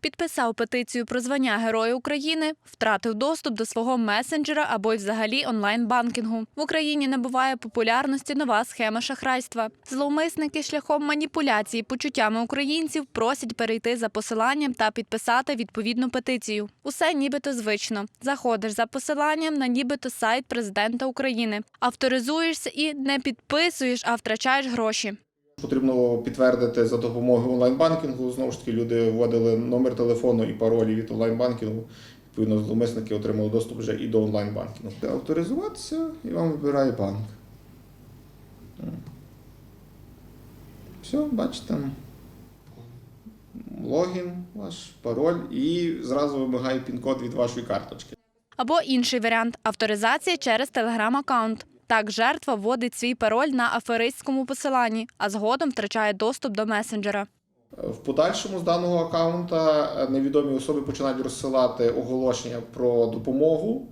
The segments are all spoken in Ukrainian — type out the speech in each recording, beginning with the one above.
Підписав петицію про звання Героя України, втратив доступ до свого месенджера або й взагалі онлайн-банкінгу. В Україні набуває популярності нова схема шахрайства. Зловмисники шляхом маніпуляції почуттями українців просять перейти за посиланням та підписати відповідну петицію. Усе нібито звично. Заходиш за посиланням на нібито сайт президента України, авторизуєшся і не підписуєш, а втрачаєш гроші. Потрібно підтвердити за допомогою онлайн-банкінгу. Знову ж таки, люди вводили номер телефону і паролі від онлайн-банкінгу. Відповідно, зловмисники отримали доступ вже і до онлайн-банкінгу. Авторизуватися і вам вибирає банк. Все, бачите. Логін, ваш пароль і зразу вимагає пін-код від вашої карточки. Або інший варіант авторизація через телеграм-аккаунт. Так, жертва вводить свій пароль на аферистському посиланні, а згодом втрачає доступ до месенджера. В подальшому з даного аккаунта е, невідомі особи починають розсилати оголошення про допомогу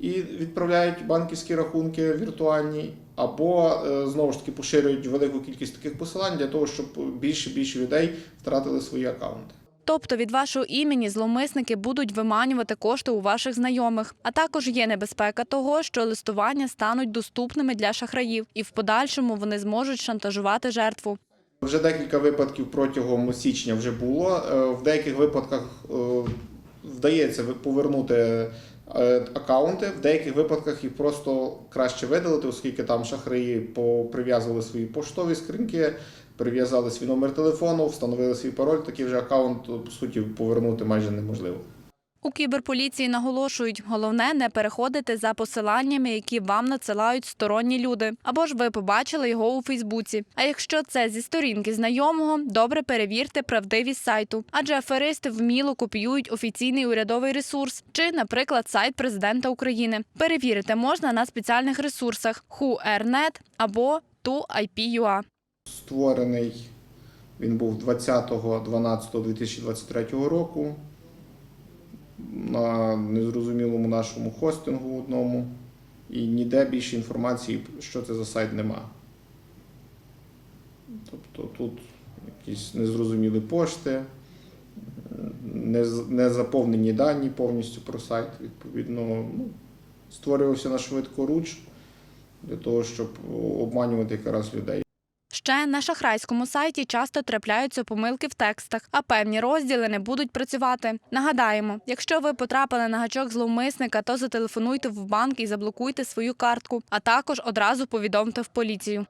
і відправляють банківські рахунки віртуальні, або е, знову ж таки поширюють велику кількість таких посилань для того, щоб більше більше людей втратили свої аккаунти. Тобто від вашого імені зловмисники будуть виманювати кошти у ваших знайомих. А також є небезпека того, що листування стануть доступними для шахраїв, і в подальшому вони зможуть шантажувати жертву. Вже декілька випадків протягом січня вже було. Е, В деяких випадках е, вдається повернути аккаунти, в деяких випадках їх просто краще видалити, оскільки там шахраї прив'язували свої поштові скриньки, прив'язали свій номер телефону, встановили свій пароль. Такий вже аккаунт по суті повернути майже неможливо. У кіберполіції наголошують, головне не переходити за посиланнями, які вам надсилають сторонні люди, або ж ви побачили його у Фейсбуці. А якщо це зі сторінки знайомого, добре перевірте правдивість сайту, адже аферисти вміло копіюють офіційний урядовий ресурс чи, наприклад, сайт президента України. Перевірити можна на спеціальних ресурсах HURNet або TUIP.ua. Створений він був 20.12.2023 року на незрозумілому нашому хостингу одному. І ніде більше інформації, що це за сайт, нема. Тобто тут якісь незрозумілі пошти, не, заповнені дані повністю про сайт. Відповідно, ну, створювався на швидкоруч для того, щоб обманювати якраз людей. Ще на шахрайському сайті часто трапляються помилки в текстах, а певні розділи не будуть працювати. Нагадаємо, якщо ви потрапили на гачок зловмисника, то зателефонуйте в банк і заблокуйте свою картку, а також одразу повідомте в поліцію.